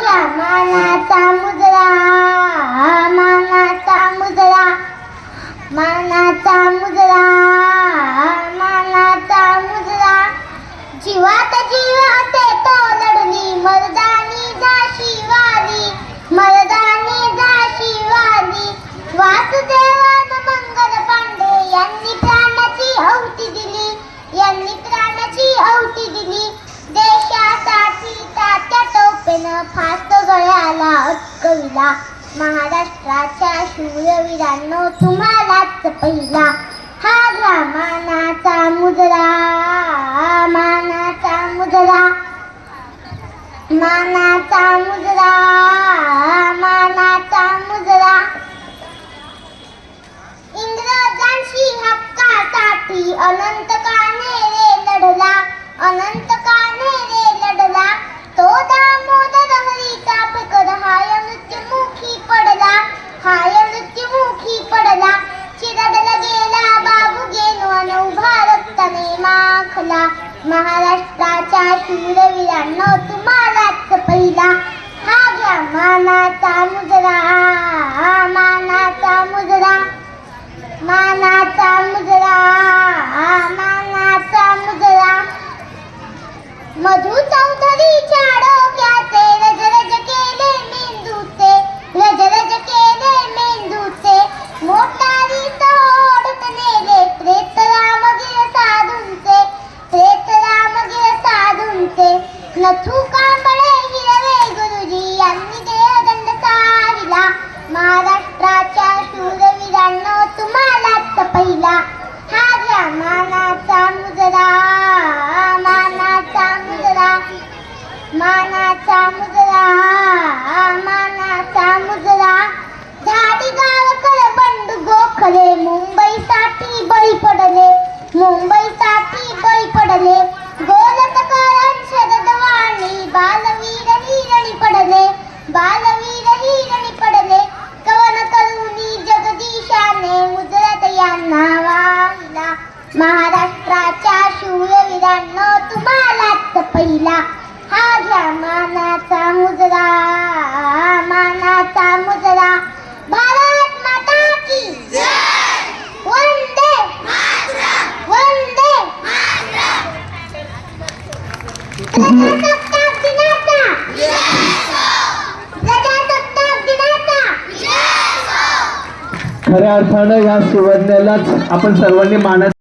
लागला मानाचा मुजरा मानाचा मुजरा मानाचा मुजरा मानाचा मुजरा. जीवात जीवात टोपेनं गळे आला अटकविला महाराष्ट्राच्या शूरवीरांनो तुम्हालाच पहिला. हा ग्रामानाचा मुजरा मानाचा मुजरा. मानाचा मुजरा मानाचा मुजरा. इंग्रजांशी हक्कासाठी अनंत महाराष्ट्राच्या शूरवीरांना तुम्हालाच पहिला हा घ्या मानाचा मुजरा मानाचा मुजरा मानाचा मुजरा. महाराष्ट्राच्या शूरवीरांनो तुम्हालाच पहिला हा घ्या मानाचा मुजरा मानाचा मुजरा. भारत माता की वंदे वंदे प्रजासत्ताक दिनाचा! प्रजासत्ताक दिनाचा! खऱ्या अर्थानं या सुवर्णालाच आपण सर्वांनी मानत